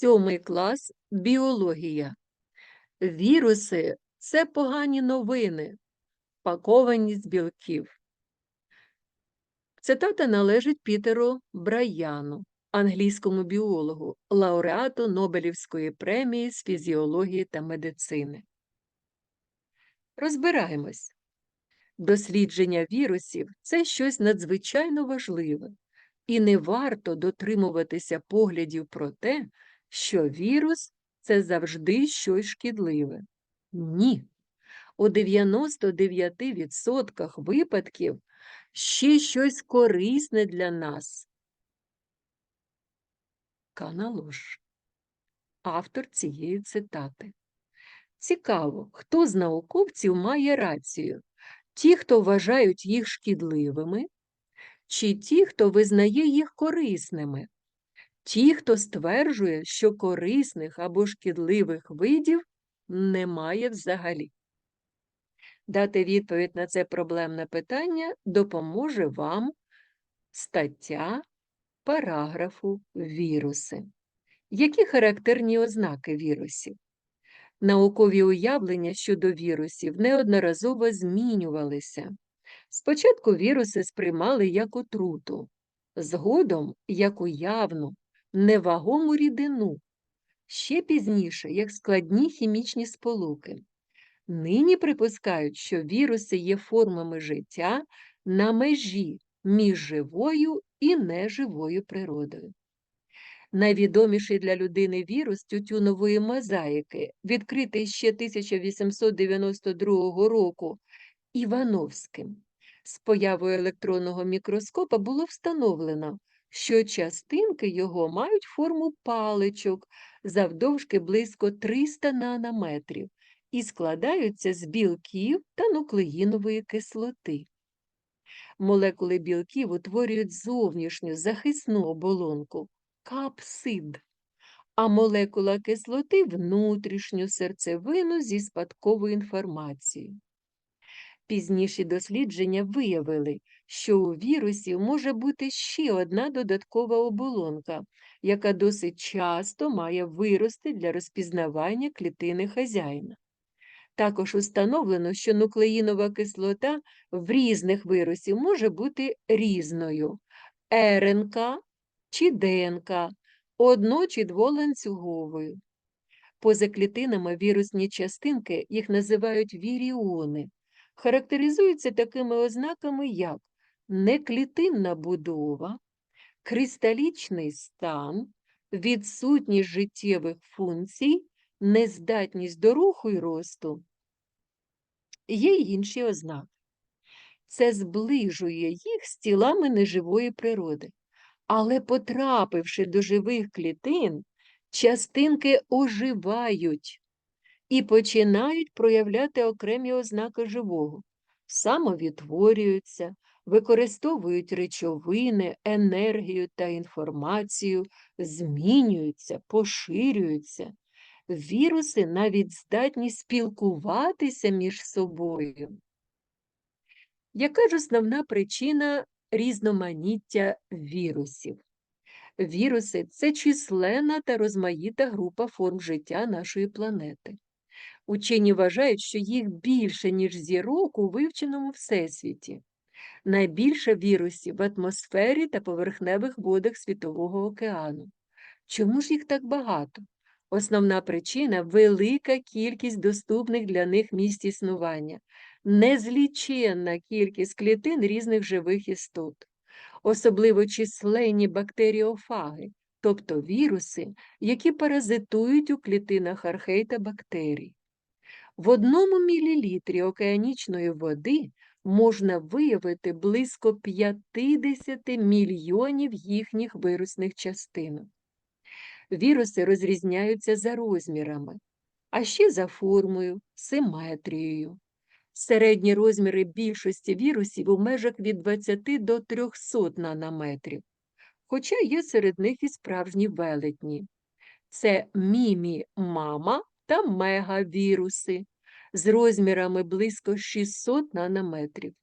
Сьомий клас біологія. Віруси це погані новини, паковані з білків. Цитата належить Пітеру Брайану, англійському біологу, лауреату Нобелівської премії з фізіології та медицини. Розбираємось. Дослідження вірусів це щось надзвичайно важливе, і не варто дотримуватися поглядів про те, що вірус це завжди щось шкідливе. Ні. У 99% випадків ще щось корисне для нас. Каналош. Автор цієї цитати. Цікаво, хто з науковців має рацію? Ті, хто вважають їх шкідливими, чи ті, хто визнає їх корисними? Ті, хто стверджує, що корисних або шкідливих видів немає взагалі. Дати відповідь на це проблемне питання допоможе вам стаття параграфу віруси. Які характерні ознаки вірусів? Наукові уявлення щодо вірусів неодноразово змінювалися. Спочатку віруси сприймали як отруту, згодом як уявну, невагому рідину, ще пізніше як складні хімічні сполуки. Нині припускають, що віруси є формами життя на межі між живою і неживою природою. Найвідоміший для людини вірус тютюнової мозаїки, відкритий ще 1892 року Івановським. З появою електронного мікроскопа було встановлено, що частинки його мають форму паличок завдовжки близько 300 нанометрів і складаються з білків та нуклеїнової кислоти. Молекули білків утворюють зовнішню захисну оболонку капсид, а молекула кислоти внутрішню серцевину зі спадковою інформацією. Пізніші дослідження виявили, що у вірусів може бути ще одна додаткова оболонка, яка досить часто має вирости для розпізнавання клітини хазяїна. Також установлено, що нуклеїнова кислота в різних вирусів може бути різною РНК чи ДНК, одно- чи дволанцюговою. Поза клітинами вірусні частинки їх називають віріони характеризуються такими ознаками, як неклітинна будова, кристалічний стан, відсутність життєвих функцій, нездатність до руху і росту. Є й інші ознаки. Це зближує їх з тілами неживої природи. Але, потрапивши до живих клітин, частинки оживають, і починають проявляти окремі ознаки живого, самовідтворюються, використовують речовини, енергію та інформацію, змінюються, поширюються. Віруси навіть здатні спілкуватися між собою. Яка ж основна причина різноманіття вірусів? Віруси це численна та розмаїта група форм життя нашої планети. Учені вважають, що їх більше, ніж зірок у вивченому всесвіті. Найбільше вірусів в атмосфері та поверхневих водах Світового океану. Чому ж їх так багато? Основна причина велика кількість доступних для них місць існування, незліченна кількість клітин різних живих істот, особливо численні бактеріофаги, тобто віруси, які паразитують у клітинах архей та бактерій. В одному мілілітрі океанічної води можна виявити близько 50 мільйонів їхніх вірусних частинок. Віруси розрізняються за розмірами, а ще за формою, симетрією. Середні розміри більшості вірусів у межах від 20 до 300 нанометрів, хоча є серед них і справжні велетні. Це мімі-мама та мегавіруси з розмірами близько 600 нанометрів.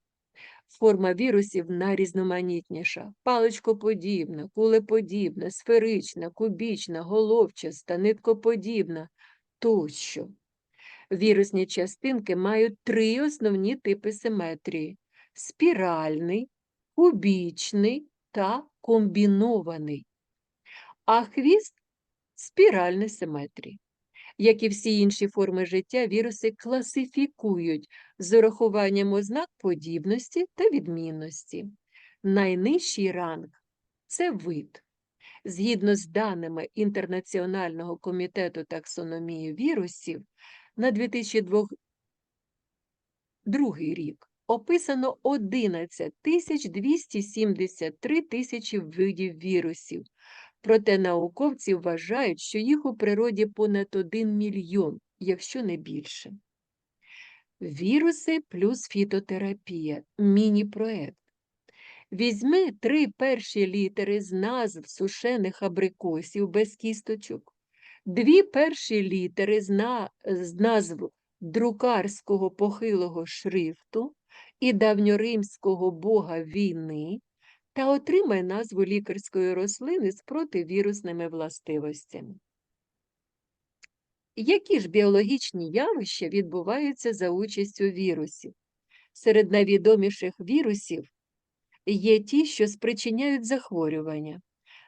Форма вірусів найрізноманітніша паличкоподібна, кулеподібна, сферична, кубічна, головчаста, ниткоподібна тощо. Вірусні частинки мають три основні типи симетрії спіральний, кубічний та комбінований, а хвіст спіральної симетрії. Як і всі інші форми життя, віруси класифікують з урахуванням ознак подібності та відмінності. Найнижчий ранг це вид. Згідно з даними Інтернаціонального комітету таксономії вірусів, на 2002 рік описано 11 273 тисячі видів вірусів, проте науковці вважають, що їх у природі понад 1 мільйон, якщо не більше. Віруси плюс фітотерапія міні-проект. Візьми три перші літери з назв сушених абрикосів без кісточок, дві перші літери з, на... з назв друкарського похилого шрифту і давньоримського бога війни та отримай назву лікарської рослини з противірусними властивостями. Які ж біологічні явища відбуваються за участю вірусів? Серед найвідоміших вірусів є ті, що спричиняють захворювання.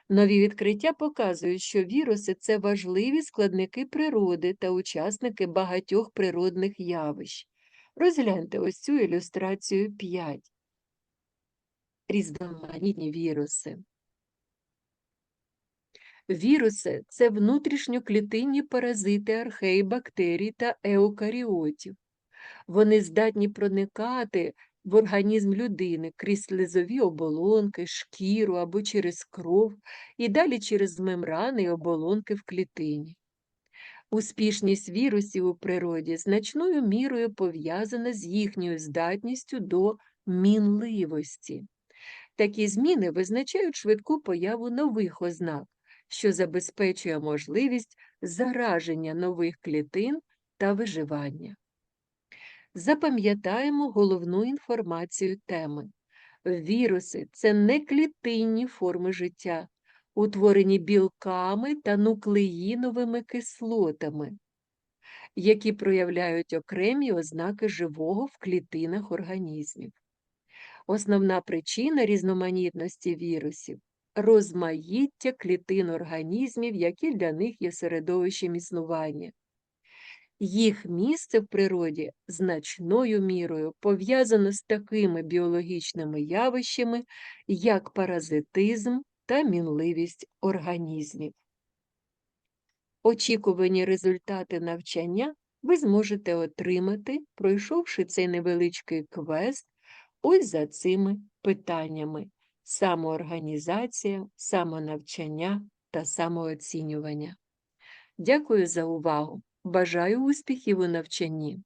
Нові відкриття показують, що віруси це важливі складники природи та учасники багатьох природних явищ. Розгляньте ось цю ілюстрацію 5. Різноманітні віруси. Віруси це внутрішньоклітинні паразити археї бактерій та еукаріотів. Вони здатні проникати в організм людини крізь слизові оболонки, шкіру або через кров і далі через мембрани і оболонки в клітині. Успішність вірусів у природі значною мірою пов'язана з їхньою здатністю до мінливості. Такі зміни визначають швидку появу нових ознак, що забезпечує можливість зараження нових клітин та виживання. Запам'ятаємо головну інформацію теми. Віруси це не клітинні форми життя, утворені білками та нуклеїновими кислотами, які проявляють окремі ознаки живого в клітинах організмів. Основна причина різноманітності вірусів розмаїття клітин організмів, які для них є середовищем існування. Їх місце в природі значною мірою пов'язано з такими біологічними явищами, як паразитизм та мінливість організмів. Очікувані результати навчання ви зможете отримати, пройшовши цей невеличкий квест ось за цими питаннями самоорганізація, самонавчання та самооцінювання. Дякую за увагу! Бажаю успіхів у навчанні!